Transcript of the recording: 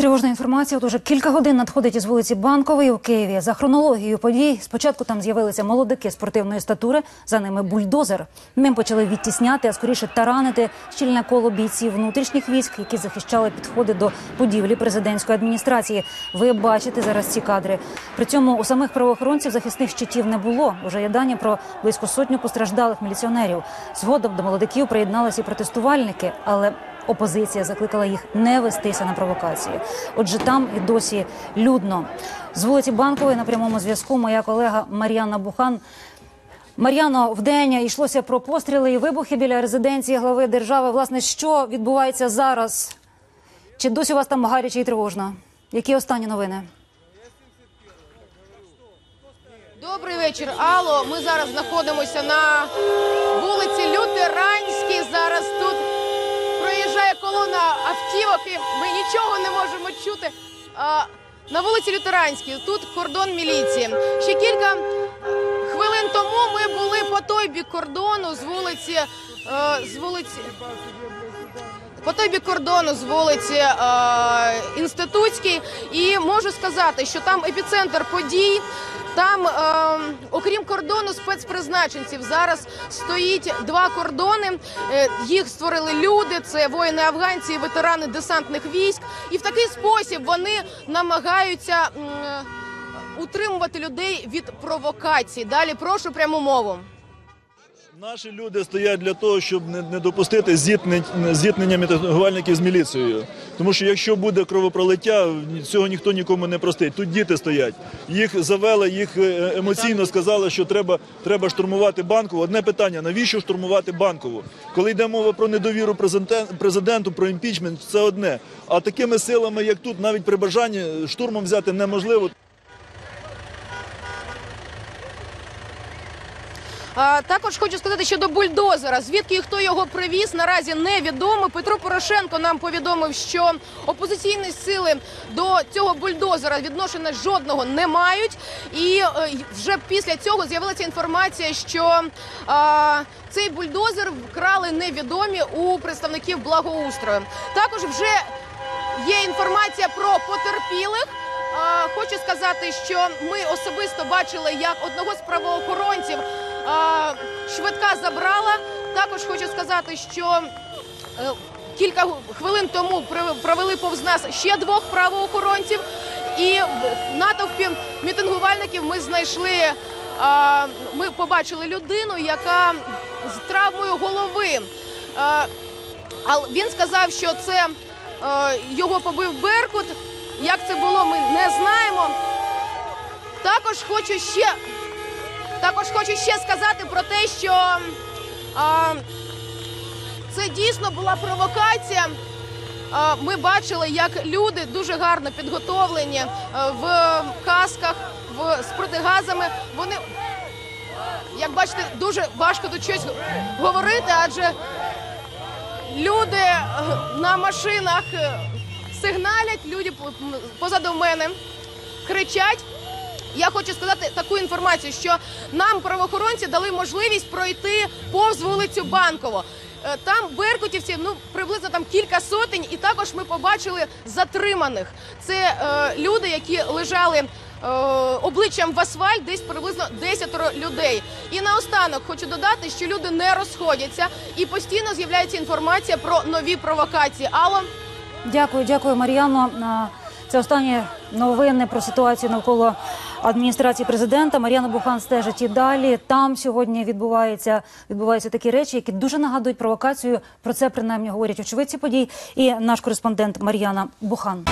Тривожна інформація. От уже кілька годин надходить із вулиці Банкової у Києві. За хронологією подій спочатку там з'явилися молодики спортивної статури, за ними бульдозер. Ним почали відтісняти, а скоріше таранити щільне коло бійців внутрішніх військ, які захищали підходи до будівлі президентської адміністрації. Ви бачите зараз ці кадри. При цьому у самих правоохоронців захисних щитів не було. Уже є дані про близько сотню постраждалих міліціонерів. Згодом до молодиків приєдналися і протестувальники, але Опозиція закликала їх не вестися на провокації. Отже, там і досі людно. З вулиці Банкової на прямому зв'язку моя колега Мар'яна Бухан. Мар'яно, вдень йшлося про постріли і вибухи біля резиденції глави держави. Власне, що відбувається зараз? Чи досі у вас там гаряче і тривожно? Які останні новини? Добрий вечір, Алло. Ми зараз знаходимося на автівок, і ми нічого не можемо чути. На вулиці Лютеранській тут кордон міліції. Ще кілька хвилин тому ми були по той бік кордону з вулиці. е, з вулиці по той бік кордону з вулиці е, Інститутській, і можу сказати, що там епіцентр подій. Там, е, окрім кордону спецпризначенців, зараз стоїть два кордони. Е, їх створили люди. Це воїни афганці і ветерани десантних військ. І в такий спосіб вони намагаються е, утримувати людей від провокацій. Далі прошу пряму мову. Наші люди стоять для того, щоб не, допустити зіткнення мітингувальників з міліцією. Тому що якщо буде кровопролиття, цього ніхто нікому не простить. Тут діти стоять. Їх завели, їх е, емоційно сказали, що треба, треба штурмувати банкову. Одне питання: навіщо штурмувати банкову? Коли йде мова про недовіру президен- президенту, про імпічмент, це одне. А такими силами, як тут, навіть при бажанні штурмом взяти неможливо. Також хочу сказати щодо бульдозера. Звідки і хто його привіз, наразі невідомо. Петро Порошенко нам повідомив, що опозиційні сили до цього бульдозера відношення жодного не мають. І е, вже після цього з'явилася інформація, що цей бульдозер вкрали невідомі у представників благоустрою. Також вже є інформація про потерпілих. Хочу сказати, що ми особисто бачили, як одного з правоохоронців швидка забрала. Також хочу сказати, що е, кілька хвилин тому провели повз нас ще двох правоохоронців, і в натовпі мітингувальників ми знайшли. Ми побачили людину, яка з травмою голови. Він сказав, що це е, його побив Беркут. Як це було, ми не знаємо. Також хочу ще, також хочу ще сказати про те, що е, це дійсно була провокація. Е, Ми бачили, як люди дуже гарно підготовлені е, в касках, в, з протигазами. Вони, як бачите, дуже важко тут щось говорити, адже люди е, на машинах е, сигналять, люди позаду мене кричать. Я хочу сказати таку інформацію, що нам правоохоронці дали можливість пройти повз вулицю Банково. Е, Там беркутівців ну приблизно там кілька сотень, і також ми побачили затриманих. Це е, люди, які лежали е, обличчям в асфальт, десь приблизно 10 людей. І наостанок хочу додати, що люди не розходяться, і постійно з'являється інформація про нові провокації. Алло. Дякую, дякую, Мар'яно. А, Це останні новини про ситуацію навколо адміністрації президента. Мар'яна Бухан стежить і далі. Там сьогодні відбуваються, відбуваються такі речі, які дуже нагадують провокацію. Про це принаймні говорять очевидці подій. І наш кореспондент Мар'яна Бухан.